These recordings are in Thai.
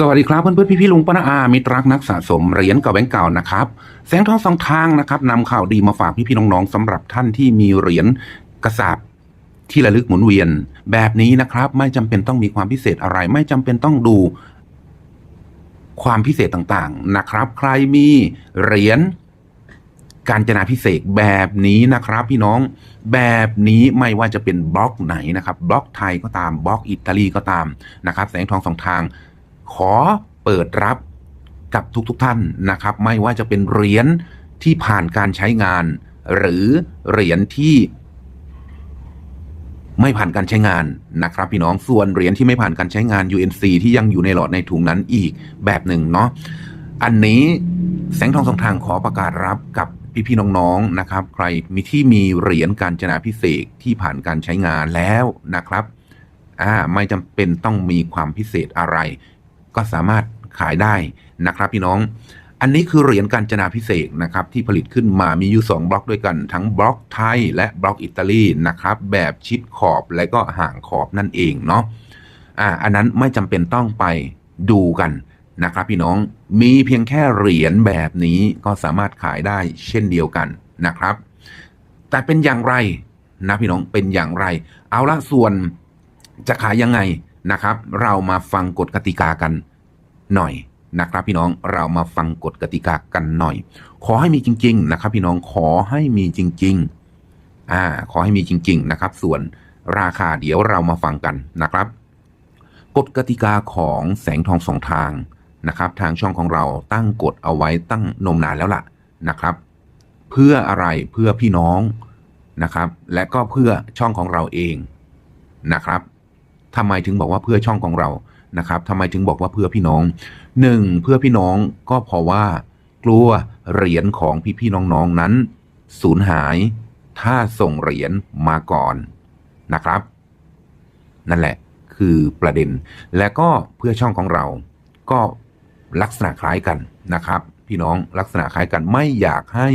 สวัสดีครับเพื่อนเพื่อนพี่พี่ๆลุงป้าน้าอามิตรรักนักสะสมเหรียญเก่าแบงก์เก่านะครับแสงทองสองทางนะครับนำข่าวดีมาฝากพี่พี่น้องๆสำหรับท่านที่มีเหรียญกระสาบที่ระลึกหมุนเวียน แบบนี้นะครับ ไม่จำเป็นต้องมีความพิเศษอะไร ไม่จำเป็นต้องดูความพิเศษต่างๆนะครับ ใครมีเหรียญการจนาพิเศษแบบนี้นะครับ พี่น้องแบบนี้ไม่ว่าจะเป็นบล็อกไหนนะครับบล็อกไทยก็ตามบล็อกอิตาลีก็ตามนะครับ แสงทองสองทาง ขอเปิดรับกับทุกๆทท่านนะครับ ไม่ว่าจะเป็นเหรียญที่ผ่านการใช้งาน หรือเหรียญที่ไม่ผ่านการใช้งานนะครับพี่น้องส่วนเหรียญที่ไม่ผ่านการใช้งาน UNC ที่ยังอยู่ในหลอดในถุงนั้นอีกแบบหนึ่งเนาะอันนี้แสงทองสองทางขอประกาศรับกับพี่ๆน้องๆนะครับ ใครมีที่มีเหรียญการจนาพิเศษที่ผ่านการใช้งานแล้วนะครับอ่าไม่จำเป็นต้องมีความพิเศษอะไร ก็สามารถขายได้นะครับพี่น้อง อันนี้คือเหรียญการจนาพิเศษนะครับที่ผลิตขึ้นมามีอยู่ 2 บล็อกด้วยกันทั้งบล็อกไทยและบล็อกอิตาลีนะครับแบบชิดขอบและก็ห่างขอบนั่นเองเนาะอ่าอันนั้นไม่จำเป็นต้องไปดูกันนะครับพี่น้องมีเพียงแค่เหรียญแบบนี้ก็สามารถขายได้เช่นเดียวกันนะครับ แต่เป็นอย่างไรนะพี่น้องเป็นอย่างไร เอาละส่วนจะขายยังไง นะครับ เรามาฟังกฎกติกากันหน่อยนะครับ พี่น้องเรามาฟังกฎกติกากันหน่อย ขอให้มีจริง ๆ นะครับ พี่น้องขอให้มีจริง ๆ อ่า ขอให้มีจริง ๆ นะครับ ส่วนราคาเดี๋ยวเรามาฟังกันนะครับกฎกติกาของแสงทองสองทางนะครับ ทางช่องของเราตั้งกฎเอาไว้ตั้งนมนานแล้วล่ะนะครับ เพื่ออะไรเพื่อพี่น้องนะครับ และก็เพื่อช่องของเราเองนะครับ ทำไมถึงบอกว่าเพื่อช่องของเรานะครับทำไมถึงบอกว่าเพื่อพี่น้องหนึ่งเพื่อพี่น้องก็เพราะว่ากลัวเหรียญของพี่ๆน้องๆนั้นสูญหายถ้าส่งเหรียญมาก่อนนะครับ นั่นแหละคือประเด็น และก็เพื่อช่องของเราก็ลักษณะคล้ายกันนะครับ พี่น้องลักษณะคล้ายกันไม่อยากให้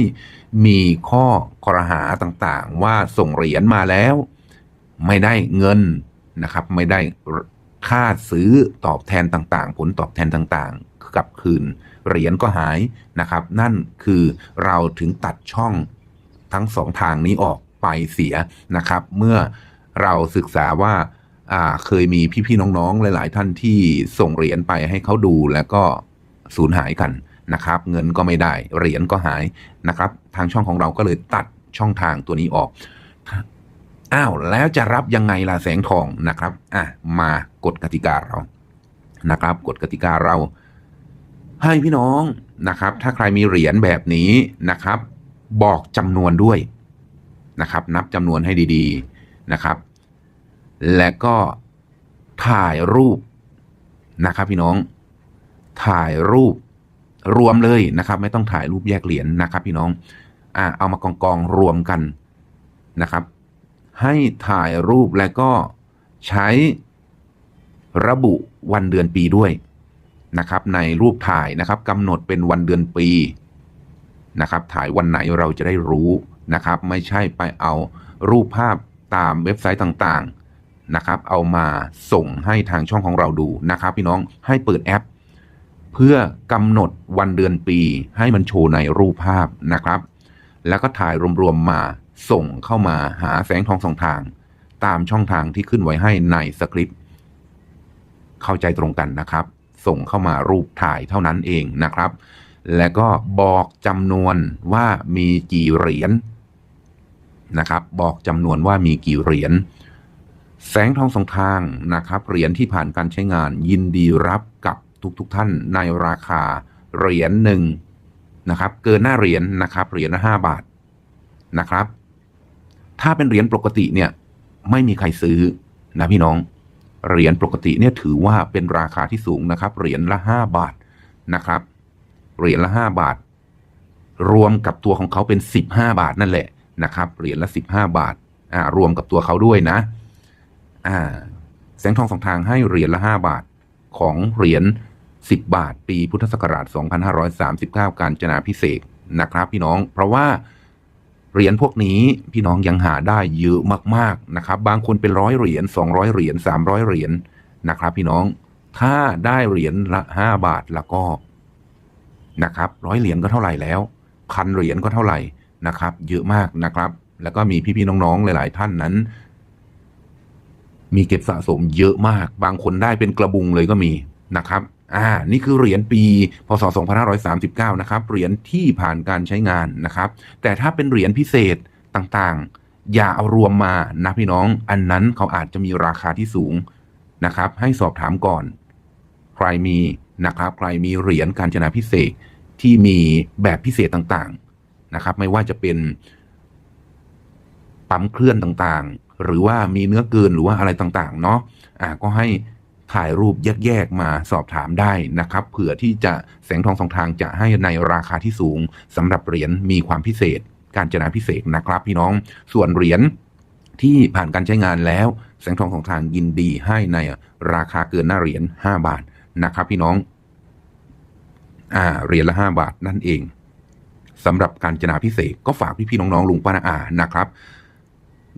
มีข้อคอรหาต่างๆ ว่าส่งเหรียญมาแล้ว ไม่ได้เงิน นะครับ ไม่ได้ค่าซื้อตอบแทนต่างๆ ผลตอบแทนต่างๆกลับคืนเหรียญก็หายนะครับ นั่นคือเราถึงตัดช่องทั้งสองทางนี้ออกไปเสียนะครับ เมื่อเราศึกษาว่าอ่าเคยมีพี่ๆน้องๆ หลาย ๆ ท่านที่ส่งเหรียญไปให้เขาดูแล้วก็สูญหายกันนะครับ เงินก็ไม่ได้เหรียญก็หายนะครับ ทางช่องของเราก็เลยตัดช่องทางตัวนี้ออก อ้าวแล้วจะรับยังไงล่ะแสงทองนะครับอะมากฎกติกาเรานะครับกฎกติกาเรา ให้พี่น้องนะครับ ถ้าใครมีเหรียญแบบนี้นะครับ บอกจำนวนด้วยนะครับ นับจำนวนให้ดีๆนะครับ และก็ถ่ายรูปนะครับ พี่น้อง ถ่ายรูปรวมเลยนะครับ ไม่ต้องถ่ายรูปแยกเหรียญนะครับ พี่น้องอ่าเอามากองกองรวมกันนะครับ ให้ถ่ายรูปและก็ใช้ระบุวันเดือนปีด้วยนะครับในรูปถ่ายนะครับกำหนดเป็นวันเดือนปีนะครับถ่ายวันไหนเราจะได้รู้นะครับ ไม่ใช่ไปเอารูปภาพตามเว็บไซต์ต่างๆนะครับ เอามาส่งให้ทางช่องของเราดูนะครับ พี่น้องให้เปิดแอป เพื่อกำหนดวันเดือนปีให้มันโชว์ในรูปภาพนะครับ แล้วก็ถ่ายรวมๆมา ส่งเข้ามาหาแสงทองสองทาง ตามช่องทางที่ขึ้นไว้ให้ในสคริปต์เข้าใจตรงกันนะครับ ส่งเข้ามารูปถ่ายเท่านั้นเองนะครับ และก็บอกจำนวนว่ามีกี่เหรียญนะครับบอกจำนวนว่ามีกี่เหรียญแสงทองสองทางนะครับเหรียญที่ผ่านการใช้งานยินดีรับกับทุกๆทท่านในราคาเหรียญหนึ่งนะครับ เกินหน้าเหรียญนะครับเหรียญละห้าบาทนะครับ ถ้าเป็นเหรียญปกติเนี่ยไม่มีใครซื้อนะพี่น้อง เหรียญปกติเนี่ยถือว่าเป็นราคาที่สูงนะครับ เหรียญละห้าบาทนะครับ เหรียญละห้าบาท รวมกับตัวของเขาเป็นสิบห้าบาทนั่นแหละนะครับ เหรียญละสิบห้าบาทอ่ารวมกับตัวเขาด้วยนะอ่าแสงทองสองทางให้เหรียญละห้าบาทของเหรียญสิบบาท ปีพุทธศักราช 2539 การจนาพิเศษนะครับ พี่น้อง เพราะว่า เหรียญพวกนี้พี่น้องยังหาได้เยอะมากๆนะครับ บางคนเป็นร้อยเหรียญสองร้อยเหรียญสามร้อยเหรียญนะครับ พี่น้องถ้าได้เหรียญละห้าบาทแล้วก็นะครับร้อยเหรียญก็เท่าไหร่แล้วพันเหรียญก็เท่าไหร่นะครับ เยอะมากนะครับ แล้วก็มีพี่ๆน้องๆหลาย ๆ ท่านนั้น มีเก็บสะสมเยอะมาก บางคนได้เป็นกระบุงเลยก็มีนะครับ อ่า นี่คือเหรียญปี พศ 2539 นะครับ เหรียญที่ผ่านการใช้งานนะครับ แต่ถ้าเป็นเหรียญพิเศษต่างๆ อย่าเอารวมมานะพี่น้อง อันนั้นเขาอาจจะมีราคาที่สูงนะครับ ให้สอบถามก่อน ใครมีนะครับ ใครมีเหรียญการจนาพิเศษที่มีแบบพิเศษต่างๆนะครับ ไม่ว่าจะเป็นปั๊มเคลื่อนต่างๆ หรือว่ามีเนื้อเกินหรือว่าอะไรต่างๆ เนาะอ่าก็ให้ ถ่ายรูปแยกๆมาสอบถามได้นะครับเผื่อที่จะแสงทองสองทางจะให้ในราคาที่สูงสำหรับเหรียญมีความพิเศษ การจนาพิเศษนะครับ พี่น้องส่วนเหรียญที่ผ่านการใช้งานแล้ว แสงทองสองทางยินดีให้ในราคาเกินหน้าเหรียญ5บาทนะครับ พี่น้องอ่าเหรียญละ 5 บาทนั่นเองสำหรับการจนาพิเศษก็ฝากพี่ๆน้องๆลุงป้านาอานะครับ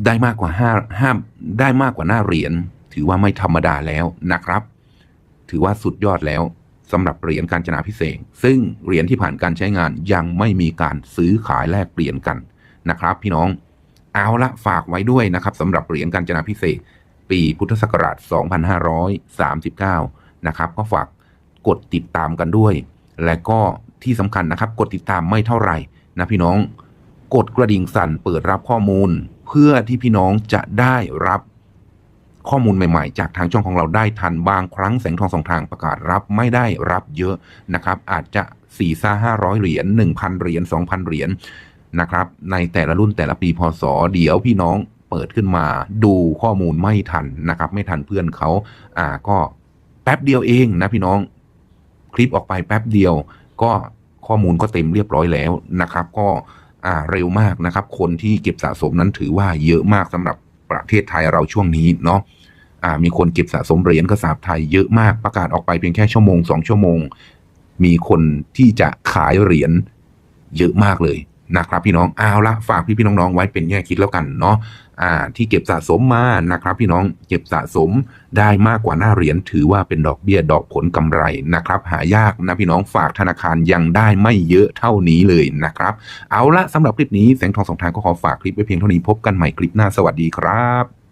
ได้มากกว่าห้าห้าได้มากกว่าหน้าเหรียญ ถือว่าไม่ธรรมดาแล้วนะครับ ถือว่าสุดยอดแล้วสำหรับเหรียญการจนาพิเศษ ซึ่งเหรียญที่ผ่านการใช้งานยังไม่มีการซื้อขายแลกเปลี่ยนกันนะครับ พี่น้องเอาละฝากไว้ด้วยนะครับสำหรับเหรียญการจนาพิเศษ ปีพุทธศักราช 2539 นะครับ ก็ฝากกดติดตามกันด้วย และก็ที่สำคัญนะครับ กดติดตามไม่เท่าไหร่นะพี่น้อง กดกระดิ่งสั่นเปิดรับข้อมูล เพื่อที่พี่น้องจะได้รับ ข้อมูลใหม่ๆ จากทางช่องของเราได้ทันบางครั้งแสงทองสองทางประกาศรับไม่ได้รับเยอะนะครับ อาจจะ4ี่ซ่าห้าร้อยเหรียญหนึ่งพันเหรียญสองพันเหรียญนะครับในแต่ละรุ่นแต่ละปีพศเดี๋ยวพี่น้องเปิดขึ้นมาดูข้อมูลไม่ทันนะครับ ไม่ทันเพื่อนเขาอ่าก็แป๊บเดียวเองนะพี่น้องคลิปออกไปแป๊บเดียว ก็ข้อมูลก็เต็มเรียบร้อยแล้วนะครับ ก็อ่าเร็วมากนะครับ คนที่เก็บสะสมนั้นถือว่าเยอะมากสำหรับ ประเทศไทยเราช่วงนี้เนาะมีคนเก็บสะสมเหรียญกระสาบไทยเยอะมากประกาศออกไปเพียงแค่ชั่วโมงสองชั่วโมง มีคนที่จะขายเหรียญเยอะมากเลย นะครับพี่น้องเอาละฝากพี่พี่ๆน้องๆไว้เป็นแง่คิดแล้วกันเนาะอ่าที่เก็บสะสมมานะครับพี่น้องเก็บสะสมได้มากกว่าหน้าเหรียญถือว่าเป็นดอกเบี้ยดอกผลกำไรนะครับ หายากนะพี่น้องฝากธนาคารยังได้ไม่เยอะเท่านี้เลยนะครับ เอาละสำหรับคลิปนี้แสงทองสองทางก็ขอฝากคลิปไว้เพียงเท่านี้พบกันใหม่คลิปหน้าสวัสดีครับ